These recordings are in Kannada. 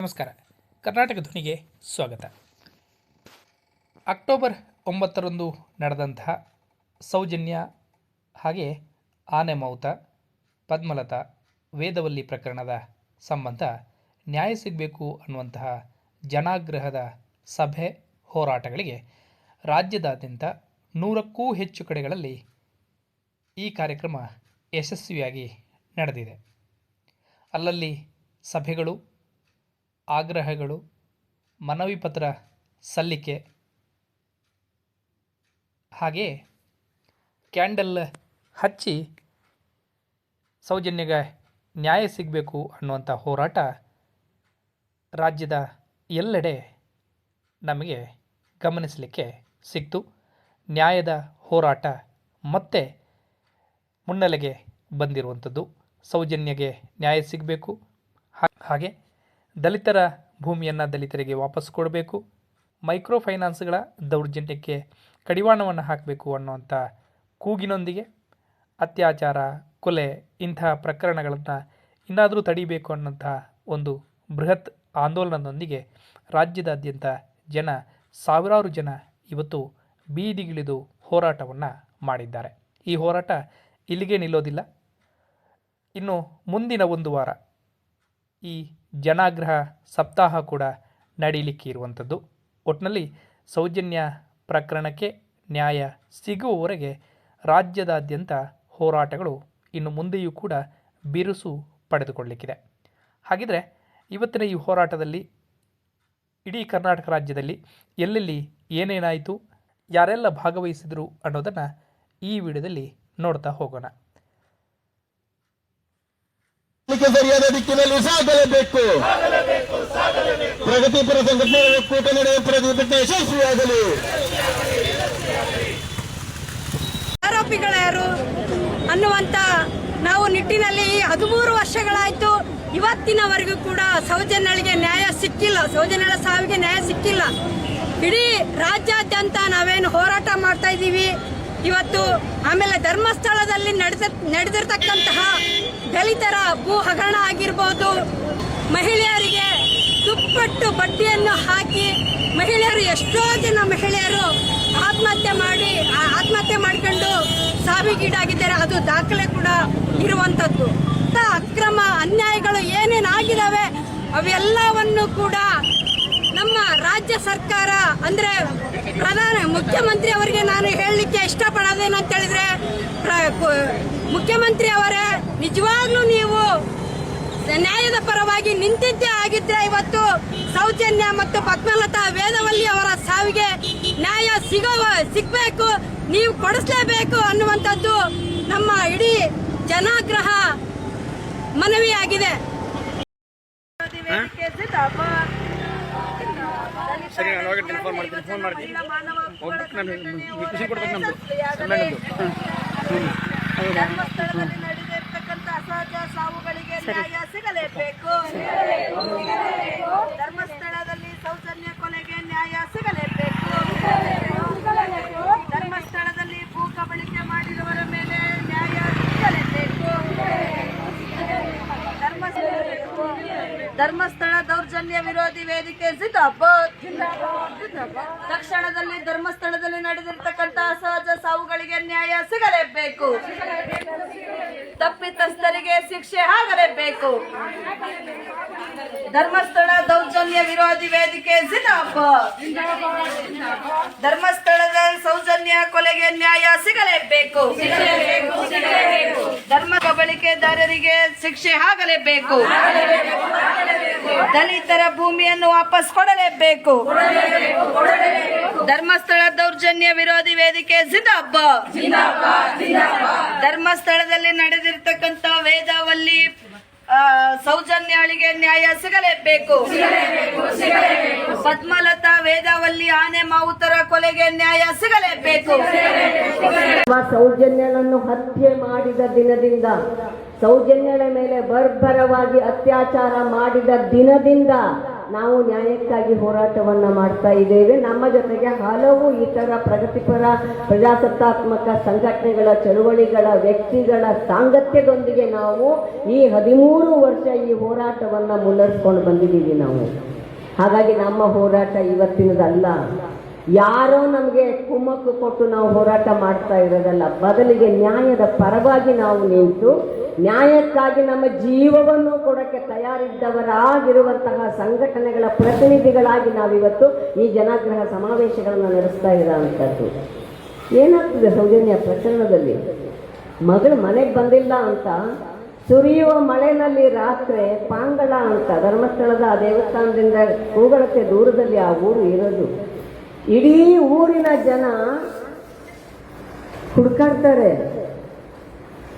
ನಮಸ್ಕಾರ. ಕರ್ನಾಟಕ ಧ್ವನಿಗೆ ಸ್ವಾಗತ. ಅಕ್ಟೋಬರ್ ಒಂಬತ್ತರಂದು ನಡೆದಂತಹ ಸೌಜನ್ಯ ಹಾಗೆ ಆನೆ ಮೌತ ಪದ್ಮಲತಾ, ವೇದವಲ್ಲಿ ಪ್ರಕರಣದ ಸಂಬಂಧ ನ್ಯಾಯ ಸಿಗಬೇಕು ಅನ್ನುವಂತಹ ಜನಾಗ್ರಹದ ಸಭೆ ಹೋರಾಟಗಳಿಗೆ ರಾಜ್ಯದಾದ್ಯಂತ ನೂರಕ್ಕೂ ಹೆಚ್ಚು ಕಡೆಗಳಲ್ಲಿ ಈ ಕಾರ್ಯಕ್ರಮ ಯಶಸ್ವಿಯಾಗಿ ನಡೆದಿದೆ. ಅಲ್ಲಲ್ಲಿ ಸಭೆಗಳು ಆಗ್ರಹಗಳು ಮನವಿ ಪತ್ರ ಸಲ್ಲಿಕೆ ಹಾಗೆ ಕ್ಯಾಂಡಲ್ ಹಚ್ಚಿ ಸೌಜನ್ಯಗೆ ನ್ಯಾಯ ಸಿಗಬೇಕು ಅನ್ನುವಂಥ ಹೋರಾಟ ರಾಜ್ಯದ ಎಲ್ಲೆಡೆ ನಮಗೆ ಗಮನಿಸಲಿಕ್ಕೆ ಸಿಕ್ತು. ನ್ಯಾಯದ ಹೋರಾಟ ಮತ್ತೆ ಮುನ್ನೆಲೆಗೆ ಬಂದಿರುವಂಥದ್ದು ಸೌಜನ್ಯಗೆ ನ್ಯಾಯ ಸಿಗಬೇಕು. ಹಾಗೆ ದಲಿತರ ಭೂಮಿಯನ್ನು ದಲಿತರಿಗೆ ವಾಪಸ್ ಕೊಡಬೇಕು ಮೈಕ್ರೋ ಫೈನಾನ್ಸ್ಗಳ ದೌರ್ಜನ್ಯಕ್ಕೆ ಕಡಿವಾಣವನ್ನು ಹಾಕಬೇಕು ಅನ್ನುವಂಥ ಕೂಗಿನೊಂದಿಗೆ ಅತ್ಯಾಚಾರ, ಕೊಲೆ ಇಂತಹ ಪ್ರಕರಣಗಳನ್ನು ಇನ್ನಾದರೂ ತಡಿಬೇಕು ಅನ್ನೋಂಥ ಒಂದು ಬೃಹತ್ ಆಂದೋಲನದೊಂದಿಗೆ ರಾಜ್ಯದಾದ್ಯಂತ ಜನ, ಸಾವಿರಾರು ಜನ ಇವತ್ತು ಬೀದಿಗಿಳಿದು ಹೋರಾಟವನ್ನು ಮಾಡಿದ್ದಾರೆ. ಈ ಹೋರಾಟ ಇಲ್ಲಿಗೆ ನಿಲ್ಲೋದಿಲ್ಲ. ಇನ್ನು ಮುಂದಿನ ಒಂದು ವಾರ ಈ ಜನಾಗ್ರಹ ಸಪ್ತಾಹ ಕೂಡ ನಡೀಲಿಕ್ಕೆ ಇರುವಂಥದ್ದು. ಒಟ್ಟಿನಲ್ಲಿ ಸೌಜನ್ಯ ಪ್ರಕರಣಕ್ಕೆ ನ್ಯಾಯ ಸಿಗುವವರೆಗೆ ರಾಜ್ಯದಾದ್ಯಂತ ಹೋರಾಟಗಳು ಇನ್ನು ಮುಂದೆಯೂ ಕೂಡ ಬಿರುಸು ಪಡೆದುಕೊಳ್ಳಲಿಕ್ಕಿದೆ. ಹಾಗಿದ್ರೆ ಇವತ್ತಿನ ಈ ಹೋರಾಟದಲ್ಲಿ ಇಡೀ ಕರ್ನಾಟಕ ರಾಜ್ಯದಲ್ಲಿ ಎಲ್ಲೆಲ್ಲಿ ಏನೇನಾಯಿತು, ಯಾರೆಲ್ಲ ಭಾಗವಹಿಸಿದರು ಅನ್ನೋದನ್ನು ಈ ವಿಡಿಯೋದಲ್ಲಿ ನೋಡ್ತಾ ಹೋಗೋಣ. ಸರಿಯಾದ ದಿಕ್ಕಿನಲ್ಲಿ ಸಾಗಲೇಬೇಕು. ಪ್ರಗತಿಪರ ಸಂಘಟನೆ ಒಕ್ಕೂಟ ನಡೆಯುವ ಪ್ರತಿಭಟನೆ ಯಶಸ್ವಿಯಾಗಲಿ. ಆರೋಪಿಗಳ್ಯಾರು ಅನ್ನುವಂತ ನಾವು ನಿಟ್ಟಿನಲ್ಲಿ ಹದಿಮೂರು ವರ್ಷಗಳಾಯಿತು ಇವತ್ತಿನವರೆಗೂ ಕೂಡ ಸೌಜನ್ಯಳಿಗೆ ನ್ಯಾಯ ಸಿಕ್ಕಿಲ್ಲ. ಸೌಜನ್ಯಳ ಸಾವಿಗೆ ನ್ಯಾಯ ಸಿಕ್ಕಿಲ್ಲ. ಇಡೀ ರಾಜ್ಯಾದ್ಯಂತ ನಾವೇನು ಹೋರಾಟ ಮಾಡ್ತಾ ಇದ್ದೀವಿ. ಇವತ್ತು ಆಮೇಲೆ ಧರ್ಮಸ್ಥಳದಲ್ಲಿ ನಡೆದ ನಡೆದಿರ್ತಕ್ಕಂತಹ ದಲಿತರ ಭೂ ಹಗರಣ ಆಗಿರ್ಬೋದು, ಮಹಿಳೆಯರಿಗೆ ದುಪ್ಪಟ್ಟು ಬಡ್ಡಿಯನ್ನು ಹಾಕಿ ಮಹಿಳೆಯರು ಎಷ್ಟೋ ಜನ ಮಹಿಳೆಯರು ಆತ್ಮಹತ್ಯೆ ಮಾಡಿ ಆತ್ಮಹತ್ಯೆ ಮಾಡ್ಕೊಂಡು ಸಾವಿಗೀಡಾಗಿದ್ದಾರೆ. ಅದು ದಾಖಲೆ ಕೂಡ ಇರುವಂಥದ್ದು. ಅಕ್ರಮ ಅನ್ಯಾಯಗಳು ಏನೇನಾಗಿದ್ದಾವೆ, ಅವೆಲ್ಲವನ್ನು ಕೂಡ ನಮ್ಮ ರಾಜ್ಯ ಸರ್ಕಾರ ಅಂದ್ರೆ ಪ್ರಧಾನ ಮುಖ್ಯಮಂತ್ರಿ ಅವರಿಗೆ ನಾನು ಹೇಳಲಿಕ್ಕೆ ಇಷ್ಟಪಡೋದೇನಂತ ಹೇಳಿದ್ರೆ ಮುಖ್ಯಮಂತ್ರಿ ಅವರೇ, ನಿಜವಾಗ್ಲೂ ನೀವು ನ್ಯಾಯದ ಪರವಾಗಿ ನಿಂತಿದ್ದೇ ಆಗಿದ್ರೆ ಇವತ್ತು ಸೌಜನ್ಯ ಮತ್ತು ಪದ್ಮಲತಾ ವೇದವಲ್ಲಿ ಅವರ ಸಾವಿಗೆ ನ್ಯಾಯ ಸಿಗವ ಸಿಗ್ಬೇಕು, ನೀವು ಕೊಡಿಸ್ಲೇಬೇಕು ಅನ್ನುವಂಥದ್ದು ನಮ್ಮ ಇಡೀ ಜನಾಗ್ರಹ ಮನವಿಯಾಗಿದೆ. ಸರಿ ನಾನು ಹೋಗಿ ಫೋನ್ ಮಾಡ್ತೀನಿ. ಫೋನ್ ಮಾಡ್ತೀನಿ. ಹೋಗ್ಬಿಟ್ಟು ನಾನು ಖುಷಿ ಕೊಡ್ಬೇಕು ನಮ್ಮದು ಸಮ್ಮೇಳನದ್ದು ಧರ್ಮಸ್ಥಳದಲ್ಲಿ ನಡೆದಿರ್ತಕ್ಕಂಥ ಅಸಹಜ ಸಾವುಗಳಿಗೆ ನ್ಯಾಯ ಸಿಗಲೇಬೇಕು ಧರ್ಮಸ್ಥಳದಲ್ಲಿ ಸೌಜನ್ಯ ಕೊಲೆಗೆ ನ್ಯಾಯ ಸಿಗಲೇಬೇಕು ಧರ್ಮಸ್ಥಳದಲ್ಲಿ ಭೂ ಕಬಳಿಕೆ ಮಾಡಿದವರ ಮೇಲೆ ನ್ಯಾಯ ಸಿಗಲೇಬೇಕು ಧರ್ಮಸ್ಥಳ ದೌರ್ಜನ್ಯ ವಿರೋಧಿ ವೇದಿಕೆ ತಕ್ಷಣದಲ್ಲಿ ಧರ್ಮಸ್ಥಳದಲ್ಲಿ ನಡೆದಿರ್ತಕ್ಕಂಥ ಅಸಹಜ ಸಾವುಗಳಿಗೆ ನ್ಯಾಯ ಸಿಗಲೇಬೇಕು. ತಪ್ಪಿತಸ್ಥರಿಗೆ ಶಿಕ್ಷೆ ಆಗಲೇಬೇಕು. ಧರ್ಮಸ್ಥಳ ದೌರ್ಜನ್ಯ ವಿರೋಧಿ ವೇದಿಕೆ ಜಿಂದಾಬಾದ್. ಧರ್ಮಸ್ಥಳದ ಸೌಜನ್ಯ ಕೊಲೆಗೆ ನ್ಯಾಯ ಸಿಗಲೇಬೇಕು. ಧರ್ಮ ಕಬಳಿಕೆದಾರರಿಗೆ ಶಿಕ್ಷೆ ಆಗಲೇಬೇಕು. ದಲಿತರ ಭೂಮಿಯನ್ನು ವಾಪಸ್ ಕೊಡಲೇಬೇಕು. ಧರ್ಮಸ್ಥಳ ದೌರ್ಜನ್ಯ ವಿರೋಧಿ ವೇದಿಕೆ ಜಿಂದಾಬಾದ್. ಧರ್ಮಸ್ಥಳದಲ್ಲಿ ನಡೆದಿರ್ತಕ್ಕಂಥ ವೇದಾವಲ್ಲಿ ಸೌಜನ್ಯಳಿಗೆ ನ್ಯಾಯ ಸಿಗಲೇಬೇಕು. ಪದ್ಮಲತಾ ವೇದಾವಲ್ಲಿ ಆನೆ ಮಾವುತರ ಕೊಲೆಗೆ ನ್ಯಾಯ ಸಿಗಲೇಬೇಕು. ಸೌಜನ್ಯನನ್ನು ಹತ್ಯೆ ಮಾಡಿದ ದಿನದಿಂದ ಸೌಜನ್ಯಳ ಮೇಲೆ ಬರ್ಬರವಾಗಿ ಅತ್ಯಾಚಾರ ಮಾಡಿದ ದಿನದಿಂದ ನಾವು ನ್ಯಾಯಕ್ಕಾಗಿ ಹೋರಾಟವನ್ನ ಮಾಡ್ತಾ ಇದ್ದೇವೆ. ನಮ್ಮ ಜೊತೆಗೆ ಹಲವು ಇತರ ಪ್ರಗತಿಪರ, ಪ್ರಜಾಸತ್ತಾತ್ಮಕ ಸಂಘಟನೆಗಳ ಚಳುವಳಿಗಳ ವ್ಯಕ್ತಿಗಳ ಸಾಂಗತ್ಯದೊಂದಿಗೆ ನಾವು ಈ ಹದಿಮೂರು ವರ್ಷ ಈ ಹೋರಾಟವನ್ನ ಮುನ್ನಡೆಸ್ಕೊಂಡು ಬಂದಿದ್ದೀವಿ ನಾವು. ಹಾಗಾಗಿ ನಮ್ಮ ಹೋರಾಟ ಇವತ್ತಿನದಲ್ಲ. ಯಾರೋ ನಮಗೆ ಕುಮ್ಮಕ್ಕು ಕೊಟ್ಟು ನಾವು ಹೋರಾಟ ಮಾಡ್ತಾ ಇರೋದಲ್ಲ. ಬದಲಿಗೆ ನ್ಯಾಯದ ಪರವಾಗಿ ನಾವು ನಿಂತು ನ್ಯಾಯಕ್ಕಾಗಿ ನಮ್ಮ ಜೀವವನ್ನು ಕೊಡಕ್ಕೆ ತಯಾರಿದ್ದವರಾಗಿರುವಂತಹ ಸಂಘಟನೆಗಳ ಪ್ರತಿನಿಧಿಗಳಾಗಿ ನಾವಿವತ್ತು ಈ ಜನಾಗ್ರಹ ಸಮಾವೇಶಗಳನ್ನು ನಡೆಸ್ತಾ ಇರೋವಂಥದ್ದು. ಏನಾಗ್ತದೆ ಸೌಜನ್ಯ ಪ್ರಕರಣದಲ್ಲಿ? ಮಗಳು ಮನೆಗೆ ಬಂದಿಲ್ಲ ಅಂತ, ಸುರಿಯುವ ಮಳೆನಲ್ಲಿ ರಾತ್ರಿ ಪಾಂಗಳ ಅಂತ ಧರ್ಮಸ್ಥಳದ ಆ ದೇವಸ್ಥಾನದಿಂದ ಕೂಗಳಕ್ಕೆ ದೂರದಲ್ಲಿ ಆ ಊರು ಇರೋದು. ಇಡೀ ಊರಿನ ಜನ ಹುಡುಕಾಡ್ತಾರೆ.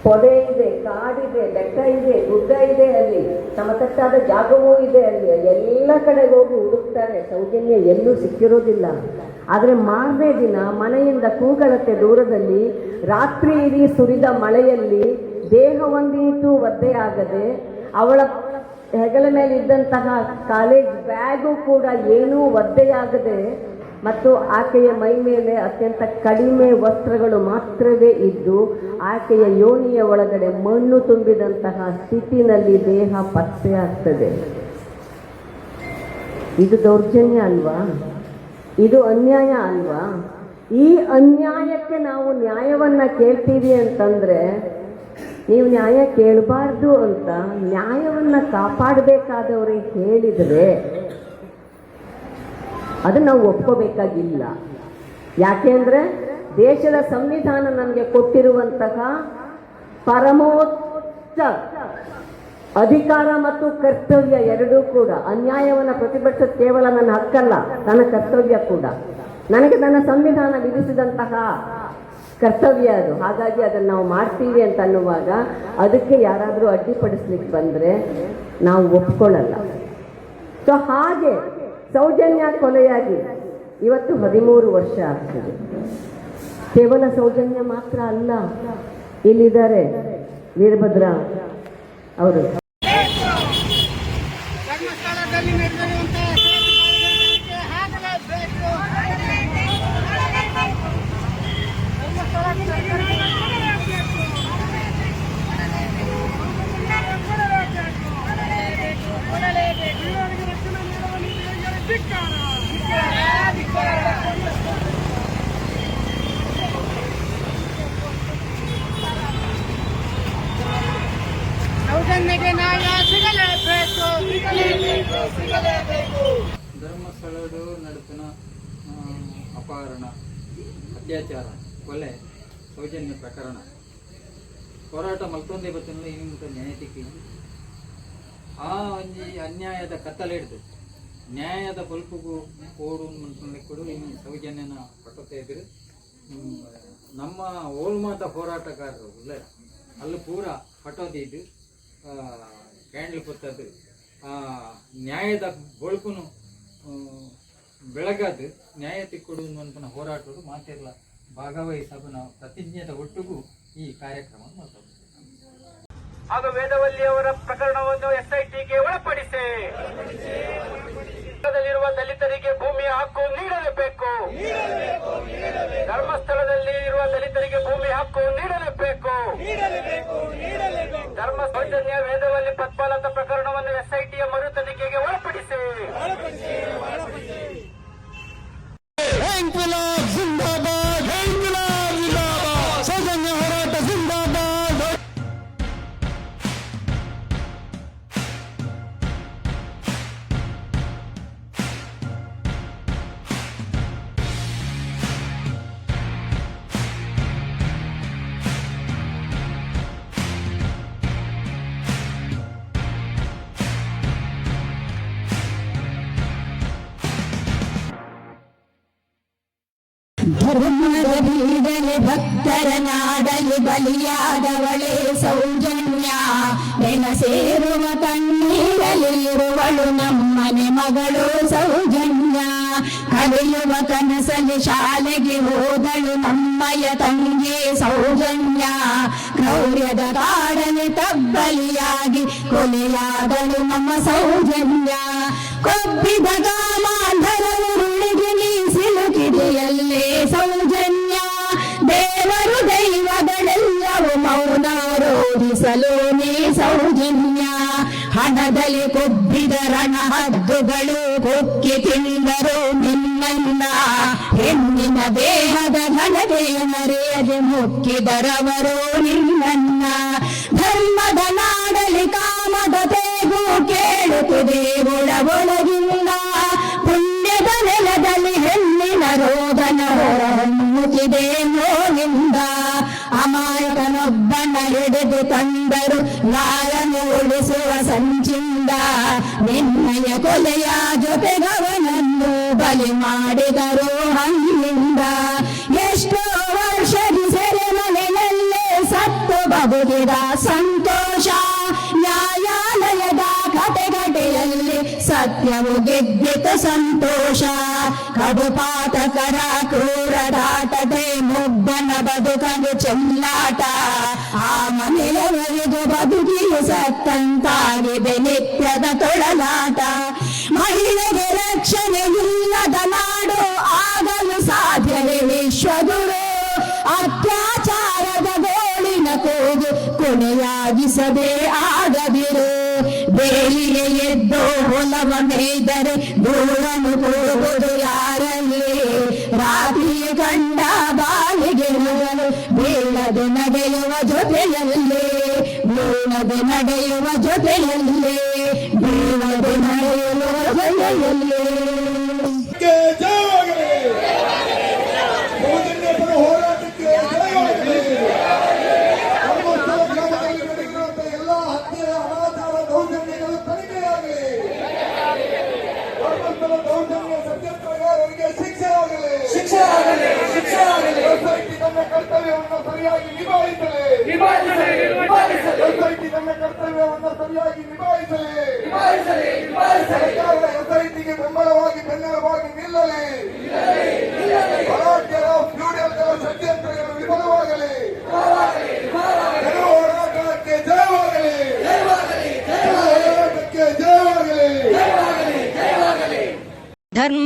ಪೊದೆ ಇದೆ ಕಾಡಿದೆ ಬೆಟ್ಟ ಇದೆ, ಗುಡ್ಡ ಇದೆ ಅಲ್ಲಿ. ಸಮತಟ್ಟಾದ ಜಾಗವೂ ಇದೆ ಅಲ್ಲಿ. ಎಲ್ಲ ಕಡೆ ಹೋಗಿ ಹುಡುಕ್ತಾರೆ. ಸೌಜನ್ಯ ಎಲ್ಲೂ ಸಿಕ್ಕಿರೋದಿಲ್ಲ. ಆದರೆ ಮಾರನೇ ದಿನ ಮನೆಯಿಂದ ಕೂಗಳತೆ ದೂರದಲ್ಲಿ ರಾತ್ರಿ ಇಡೀ ಸುರಿದ ಮಳೆಯಲ್ಲಿ ದೇಹವೊಂದೀತು ಒದ್ದೆಯಾಗದೆ ಅವಳ ಹೆಗಲ ಮೇಲೆ ಇದ್ದಂತಹ ಕಾಲೇಜ್ ಬ್ಯಾಗು ಕೂಡ ಏನೂ ಒದ್ದೆಯಾಗದೆ ಮತ್ತು ಆಕೆಯ ಮೈ ಮೇಲೆ ಅತ್ಯಂತ ಕಡಿಮೆ ವಸ್ತ್ರಗಳು ಮಾತ್ರವೇ ಇದ್ದು, ಆಕೆಯ ಯೋನಿಯ ಒಳಗಡೆ ಮಣ್ಣು ತುಂಬಿದಂತಹ ಸ್ಥಿತಿನಲ್ಲಿ ದೇಹ ಪತ್ತೆಯಾಗ್ತದೆ ಇದು ದೌರ್ಜನ್ಯ ಅಲ್ವಾ? ಇದು ಅನ್ಯಾಯ ಅಲ್ವಾ? ಈ ಅನ್ಯಾಯಕ್ಕೆ ನಾವು ನ್ಯಾಯವನ್ನ ಕೇಳ್ತೀವಿ ಅಂತಂದ್ರೆ, ನೀವು ನ್ಯಾಯ ಕೇಳಬಾರ್ದು ಅಂತ ನ್ಯಾಯವನ್ನ ಕಾಪಾಡಬೇಕಾದವರೇ ಹೇಳಿದರೆ ಅದನ್ನ ನಾವು ಒಪ್ಕೋಬೇಕಾಗಿಲ್ಲ. ಯಾಕೆಂದ್ರೆ ದೇಶದ ಸಂವಿಧಾನ ನನಗೆ ಕೊಟ್ಟಿರುವಂತಹ ಪರಮೋಚ್ಚ ಅಧಿಕಾರ ಮತ್ತು ಕರ್ತವ್ಯ ಎರಡೂ ಕೂಡ, ಅನ್ಯಾಯವನ್ನು ಪ್ರತಿಭಟಿಸೋದು ಕೇವಲ ನನ್ನ ಹಕ್ಕಲ್ಲ, ನನ್ನ ಕರ್ತವ್ಯ ಕೂಡ. ನನಗೆ ನನ್ನ ಸಂವಿಧಾನ ವಿಧಿಸಿದಂತಹ ಕರ್ತವ್ಯ ಅದು. ಹಾಗಾಗಿ ಅದನ್ನು ನಾವು ಮಾಡ್ತೀವಿ ಅಂತ ಅನ್ನುವಾಗ ಅದಕ್ಕೆ ಯಾರಾದರೂ ಅಡ್ಡಿಪಡಿಸ್ಲಿಕ್ಕೆ ಬಂದರೆ ನಾವು ಒಪ್ಕೊಳ್ಳಲ್ಲ. ಸೊ ಹಾಗೆ ಸೌಜನ್ಯ ಕೊಲೆಯಾಗಿ ಇವತ್ತು ಹದಿಮೂರು ವರ್ಷ ಆಗ್ತದೆ. ಕೇವಲ ಸೌಜನ್ಯ ಮಾತ್ರ ಅಲ್ಲ ಇಲ್ಲಿದ್ದಾರೆ ವೀರಭದ್ರ ಅವರು ಧರ್ಮಸ್ಥಳದಲ್ಲಿ ನಡೆದಿರುವಂತಹ ಸೇತುವೆ ಆಗಲೇಬೇಕು ಸೌಜನ್ಯಗೆ ನ್ಯಾಯ ಸಿಗಲೇಬೇಕು ಸಿಗಲೇಬೇಕು ಸಿಗಲೇಬೇಕು ಧರ್ಮಸ್ಥಳದ ನಡುಪಿನ ಅಪಹರಣ, ಅತ್ಯಾಚಾರ, ಕೊಲೆ, ಸೌಜನ್ಯ ಪ್ರಕರಣ. ಹೋರಾಟ ಮಲ್ತೊಂದೆ ಬರ್ತನಲ್ಲ ಇನ್ನೊಂದು ನ್ಯಾಯ ತಿಕ್ಕಿ ಆ ಒಂಜಿ ಅನ್ಯಾಯದ ಕತ್ತಲೆ ಹಿಡ್ದು, ನ್ಯಾಯದ ಬಲ್ಪಗೂ ಕೋಡು ಮನ್ಪಂದೆ ಕೊಡು ಇನ್ನು ಸೌಜನ್ಯನ ಪಟ್ಟತೆ ಇದ್ರು ನಮ್ಮ ಓಲ್ಮಾತ ಹೋರಾಟಗಾರರು ಇಲ್ಲ, ಅಲ್ಲಿ ಪೂರ ಪಟ್ಟೋದಿದ್ದು ಕ್ಯಾಂಡಲ್ ಕೊತ್ತದ್ದು. ನ್ಯಾಯದ ಬೊಳ್ಪುನು ಬೆಳಗಾದು ನ್ಯಾಯ ತಿಕ್ಕೊಡು ಅನ್ನುವಂಥ ಹೋರಾಟರು ಮಾತೆಲ್ಲ ಭಾಗವಹಿಸಲು ನಾವು ಪ್ರತಿಜ್ಞೆದ ಒಟ್ಟಿಗೂ ಈ ಕಾರ್ಯಕ್ರಮ ಮಾಡ್ತೇವೆ ಹಾಗೂ ವೇದವಲ್ಲಿ ಅವರ ಪ್ರಕರಣವನ್ನು ಎಸ್ಐಟಿಗೆ ಒಳಪಡಿಸಿ. ಧರ್ಮಸ್ಥಳದಲ್ಲಿರುವ ದಲಿತರಿಗೆ ಭೂಮಿಯ ಹಕ್ಕು ನೀಡಲೇಬೇಕು. ಧರ್ಮಸ್ಥಳದಲ್ಲಿ ಇರುವ ದಲಿತರಿಗೆ ಭೂಮಿ ಹಕ್ಕು ನೀಡಲೇಬೇಕು. ಧರ್ಮ ಸೌಜನ್ಯ ವೇದವಲ್ಲಿ ಪತ್ಪಾಲತ ಪ್ರಕರಣವನ್ನು ಎಸ್ಐಟಿಯ ಮರು ತನಿಖೆಗೆ ಒಳಪಡಿಸಿ. ಧರ್ಮದ ಬೀಡಲೆ ಭಕ್ತರ ನಾಡಲು ಬಲಿಯಾದವಳೇ ಸೌಜನ್ಯ. ನೆನ ಸೇರುವ ಕಣ್ಣೀರಲಿರುವಳು ನಮ್ಮನೆ ಮಗಳು ಸೌಜನ್ಯ. ಕಲಿಯುವ ಕನಸಲಿ ಶಾಲೆಗೆ ಹೋದಳು ನಮ್ಮಯ ತಂಗಿ ಸೌಜನ್ಯ. ಕ್ರೌರ್ಯದ ಕಾಡನೆ ತಬ್ಬಲಿಯಾಗಿ ಕೊಲೆಯಾದಳು ನಮ್ಮ ಸೌಜನ್ಯ. ಕೊಬ್ಬಿದ ಕಾಮಾಂಧರ ಉರುಳಿಗೆ ಸಿಲುಕಿದೆಯಲ್ಲೇ ಸೌಜನ್ಯ, ದೇವರು ದೈವಗಳೆಲ್ಲವೂ ಮೌನ ರೋಧಿಸಲು ನೀ ಸೌಜನ್ಯ. ಹಣದಲ್ಲಿ ಕೊಬ್ಬಿದ ರಣಹದ್ದುಗಳು ಕೊಕ್ಕಿ ತಿಂದರು ನಿನ್ನ ಹೆಣ್ಣಿನ ದೇಹದ ಘನತೆಯ ಮರೆಯದೆ ಮುಕ್ಕಿದರವರು ನಿನ್ನ ಧರ್ಮದ ನಾಡಲಿ ಕಾಮದ ತೇಗು ಕೇಳುತ್ತಿದೆ ಒಳ ನೋವಿಂದ ಅಮಾಯಕನೊಬ್ಬನ ಹಿಡಿದು ತಂದರು. ನಾರನ್ನು ಉಳಿಸುವ ಸಂಚಿಂದ ನಿನ್ನಯ ಕೊಲೆಯ ಜೊತೆಗವನನ್ನು ಬಲಿ ಮಾಡಿದರು ಹಣ್ಣಿಂದ ಎಷ್ಟೋ ವರ್ಷದಿ ಸೆರೆಮನೆಯಲ್ಲೇ ಸತ್ತು ಬದುಕಿದ ಸಂತೋಷ, ನ್ಯಾಯ ಸತ್ಯವು ಗೆದ್ದಿತು ಸಂತೋಷ. ಕಡುಪಾತಕರ ಕ್ರೂರದಾಟದೆ ಮುಗ್ಧನ ಬದುಕನು ಚೆಲ್ಲಾಟ. ಆ ಮನೆಯವರೆಗೂ ಬದುಕಿಯು ಸತ್ತಂತಾಗಿದೆ ನಿತ್ಯದ ತೊಳಲಾಟ ಮಹಿಳೆಗೆ ರಕ್ಷಣೆ ಇಲ್ಲದ ನಾಡು ಆಗಲು ಸಾಧ್ಯವೇ ವಿಶ್ವಗುರು. ಅತ್ಯಾಚಾರದ ಗೋಳಿನ ಕೂಗು ಕೊನೆಯಾಗಿಸದೆ ಆಗದಿರು ಹೊಲವ ಮೇಯ್ದರೆ ದೂರನು ಕೂಗುವುದು ಯಾರಲ್ಲಿ ರಾತ್ರಿಯ ಕಂಡ ಬಾಲಿಗೆ ಹೋಗಲು ಬೀಳದೆ ನಡೆಯುವ ಜೊತೆಯಲ್ಲಿ ಬೀಳದೆ ನಡೆಯುವ ಜೊತೆಯಲ್ಲಿ ಬೀಳದೆ ನಡೆಯುವ ಜೊತೆಯಲ್ಲಿ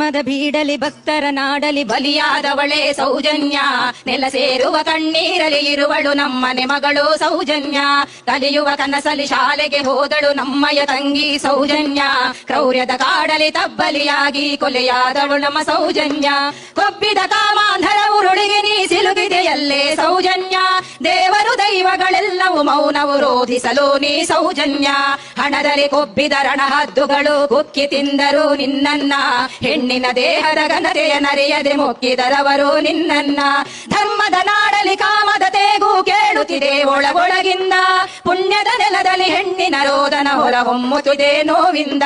ಧರ್ಮದ ಬೀಡಲಿ ಭಕ್ತರ ನಾಡಲಿ ಬಲಿಯಾದವಳೆ ಸೌಜನ್ಯ. ನೆಲ ಸೇರುವ ಕಣ್ಣೀರಲಿ ಇರುವಳು ನಮ್ಮನೆ ಮಗಳು ಸೌಜನ್ಯ. ಕಲಿಯುವ ಕನಸಲಿ ಶಾಲೆಗೆ ಹೋದಳು ನಮ್ಮಯ ತಂಗಿ ಸೌಜನ್ಯ. ಕ್ರೌರ್ಯದ ಕಾಡಲಿ ತಬ್ಬಲಿಯಾಗಿ ಕೊಲೆಯಾದಳು ನಮ್ಮ ಸೌಜನ್ಯ. ಕೊಬ್ಬಿದ ಕಾಮಾಂಧರ ಉರುಳಿಗೆ ನೀ ಸಿಲುಕಿದೆಯಲ್ಲೇ ಸೌಜನ್ಯ. ದೇವರು ದೈವಗಳೆಲ್ಲವೂ ಮೌನವು ರೋಧಿಸಲು ನೀ ಸೌಜನ್ಯ. ಹಣದಲ್ಲಿ ಕೊಬ್ಬಿದ ರಣಹದ್ದುಗಳು ಕುಕ್ಕಿ ತಿಂದರು ನಿನ್ನನ್ನ. ಹೆಣ್ಣಿನ ದೇಹದ ಘನತೆಯ ನರೆಯದೆ ಮೊಕ್ಕಿದರವರು ನಿನ್ನನ್ನ. ಧರ್ಮದ ನಾಡಲಿ ಕಾಮದ ತೇಗೂ ಕೇಳುತ್ತಿದೆ ಒಳಗೊಳಗಿಂದ. ಪುಣ್ಯದ ನೆಲದಲ್ಲಿ ಹೆಣ್ಣಿನ ರೋದನ ಹೊರ ಹೊಮ್ಮುತ್ತಿದೆ ನೋವಿಂದ.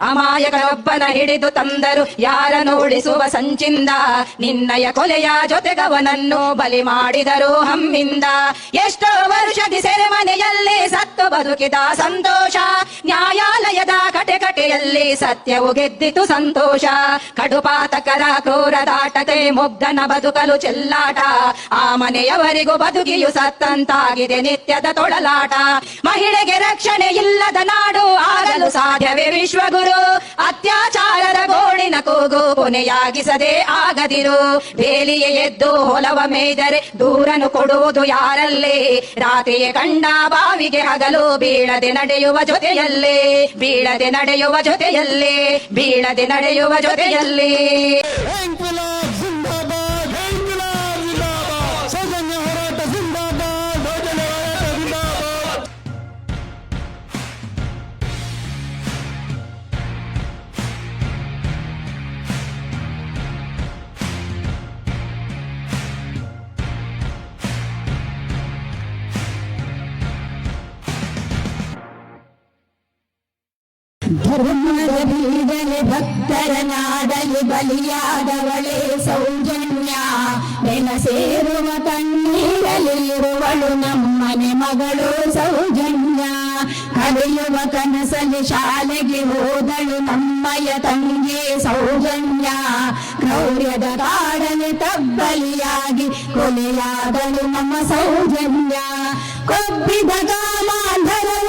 ಅಮಾಯಕರೊಬ್ಬನ ಹಿಡಿದು ತಂದರು ಯಾರನ್ನು ಉಳಿಸುವ ಸಂಚಿಂದ. ನಿನ್ನಯ ಕೊಲೆಯ ಜೊತೆಗವನನ್ನು ಬಲಿ ಮಾಡಿದರು ಹಮ್ಮಿಂದ. ಎಷ್ಟೋ ವರ್ಷದಿ ಸೆರೆಮನೆಯಲ್ಲಿ ಸತ್ತು ಬದುಕಿದ ಸಂತೋಷ. ನ್ಯಾಯಾಲಯದ ಕಟೆಕಟೆಯಲ್ಲಿ ಸತ್ಯವು ಗೆದ್ದಿತು ಸಂತೋಷ. ಕಡುಪಾತಕರ ಕ್ರೂರದಾಟತೆ ಮುಗ್ಧನ ಬದುಕಲು ಚೆಲ್ಲಾಟ. ಆ ಮನೆಯವರಿಗೂ ಬದುಕಿಯು ಸತ್ತಂತಾಗಿದೆ ನಿತ್ಯದ ತೊಳಲಾಟ. ಮಹಿಳೆಗೆ ರಕ್ಷಣೆ ಇಲ್ಲದ ನಾಡು ಆಗಲು ಸಾಧ್ಯವೇ ವಿಶ್ವಗುರು. ಅತ್ಯಾಚಾರದ ಗೋಳಿನ ಕೂಗು ಕೊನೆಯಾಗಿಸದೆ ಆಗದಿರು. ಬೇಲಿಯೇ ಎದ್ದು ಹೊಲವ ಮೇಯ್ದರೆ ದೂರನು ಕೊಡುವುದು ಯಾರಲ್ಲೇ. ರಾತ್ರಿಯೇ ಕಂಡ ಬಾವಿಗೆ ಹಗಲು ಬೀಳದೆ ನಡೆಯುವ ಜೊತೆಯಲ್ಲೇ. ಬೀಳದೆ ನಡೆಯುವ ಜೊತೆಯಲ್ಲೇ. ಬೀಳದೆ ನಡೆಯುವ ಜೊತೆಯಲ್ಲಿ. ಚಲೇ ಧರ್ಮದ ಬೀಡಲೆ ಭಕ್ತರ ನಾಡಲಿ ಬಲಿಯಾದವಳೇ ಸೌಜನ್ಯ. ನೆಲ ಸೇರುವ ಕಣ್ಣೀರಲಿ ಇರುವಳು ನಮ್ಮನೆ ಮಗಳು ಸೌಜನ್ಯ. ಕಲಿಯುವ ಕನಸಲಿ ಶಾಲೆಗೆ ಹೋದಳು ನಮ್ಮಯ ತಂಗಿ ಸೌಜನ್ಯ. ಕ್ರೌರ್ಯದ ಕಾಡಲಿ ತಬ್ಬಲಿಯಾಗಿ ಕೊಲೆಯಾದಳು ನಮ್ಮ ಸೌಜನ್ಯ. ಕೊಬ್ಬಿದ ಕಾಮಾಂಧರ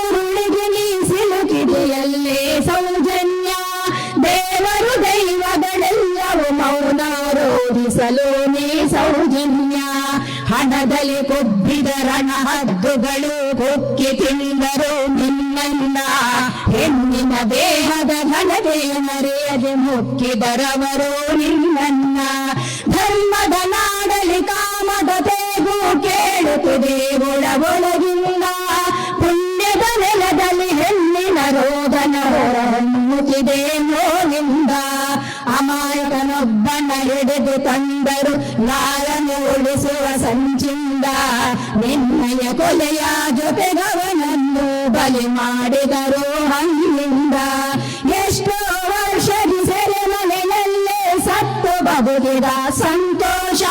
ರೋಧಿಸಲು ನೀ ಸೌಜನ್ಯ, ಹಣದಲ್ಲಿ ಕೊಬ್ಬಿದ ರಣಹದ್ದುಗಳು ಕೊಕ್ಕಿ ತಿಂದರು ನಿನ್ನ ಹೆಣ್ಣಿನ ದೇಹದ ಘನತೆ ಮರೆಯದೆ ಮುಕ್ಕಿದರವರು ನಿನ್ನನ್ನ. ಧರ್ಮದ ನಾಡಲಿ ಕಾಮದ ತೇಗು ಕೇಳುತ್ತಿದೆ ಒಳಗೊಳಗಿಂದ ಕೊಲೆಯ ಜೊತೆಗವನನ್ನು ಬಲಿ ಮಾಡಿದರು ಎಷ್ಟು ಎಷ್ಟೋ ವರ್ಷದ ಸೆರೆಮನೆಯಲ್ಲೇ ಸತ್ತು ಬದುಕಿದ ಸಂತೋಷ.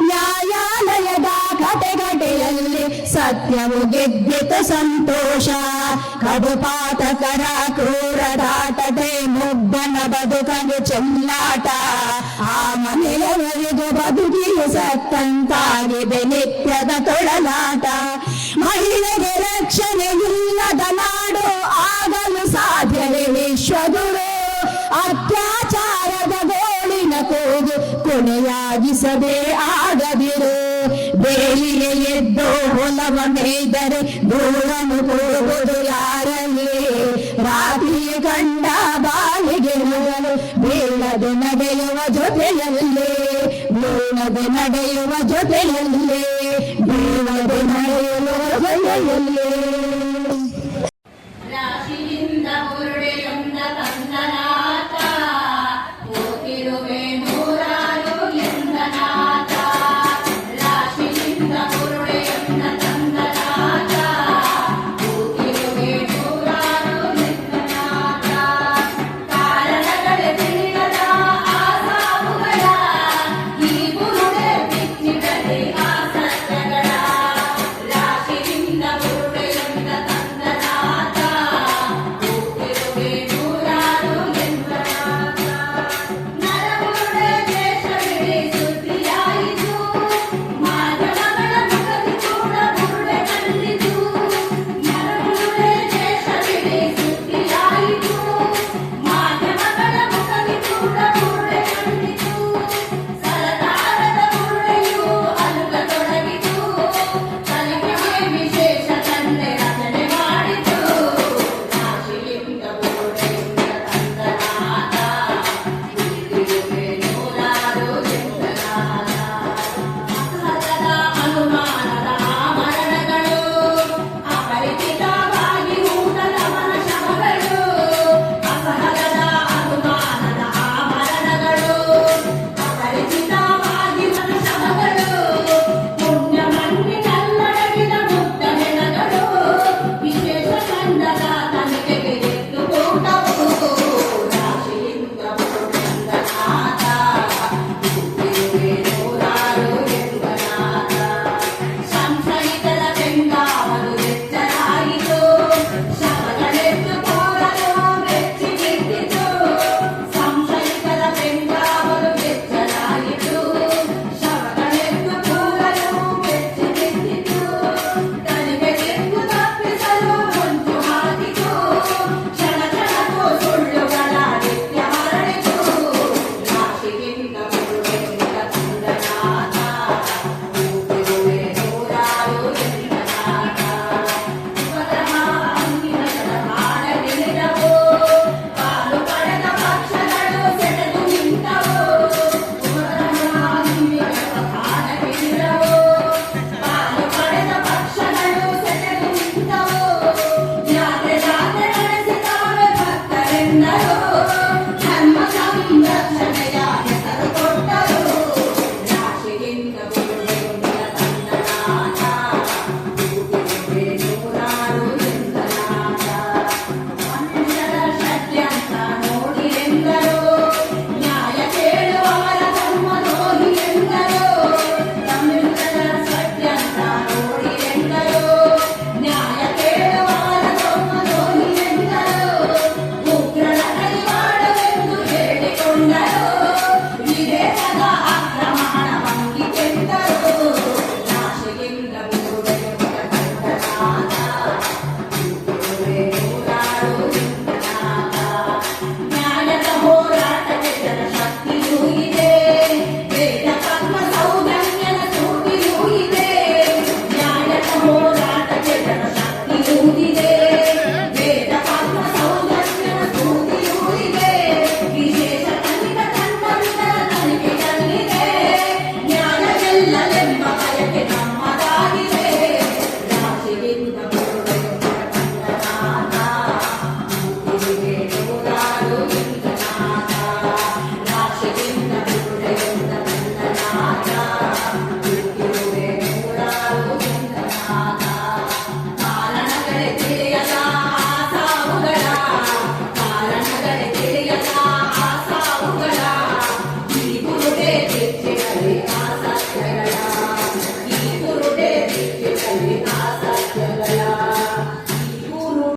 ನ್ಯಾಯಾಲಯದ ಕಟೆಗಟೆಯಲ್ಲಿ ಸತ್ಯವು ಗೆದ್ದಿತು ಸಂತೋಷ. ಕಡುಪಾತಕರ ಕ್ರೂರದಾಟತೆ ಮುಗ್ಧನ ಬದುಕಲು ಚೆಲ್ಲಾಟ. ಆ ಮನೆಯವರಿಗೂ ಬದುಕಿಯು ಸತ್ತಂತಾಗಿದೆ ನಿತ್ಯದ ತೊಳಲಾಟ. ಮಹಿಳೆಗೆ ರಕ್ಷಣೆ ಇಲ್ಲದ ನಾಡು ಆಗಲು ಸಾಧ್ಯವೇ ವಿಶ್ವಗುರು. ಅತ್ಯಾಚಾರದ ಗೋಳಿನ ಕೂಗು ಕೊನೆಯಾಗಿಸದೆ ಆಗದಿರು. ಬೇಲಿಗೆ ಎದ್ದು ಹೊಲವ ಮೇಯ್ದರೆ ದೂರನು ಕೂಗುವುದು ಯಾರಲ್ಲಿ? ರಾತ್ರಿ ಕಂಡ ಬಾಲಿಗೆ ಬೀಳದೆ ನಡೆಯುವ ಜೊತೆಯಲ್ಲಿ, ಬೀಳದೆ ನಡೆಯುವ ಜೊತೆಯಲ್ಲಿ, ಬೀಳದೆ ನಡೆಯುವ ಜೊತೆಯಲ್ಲಿ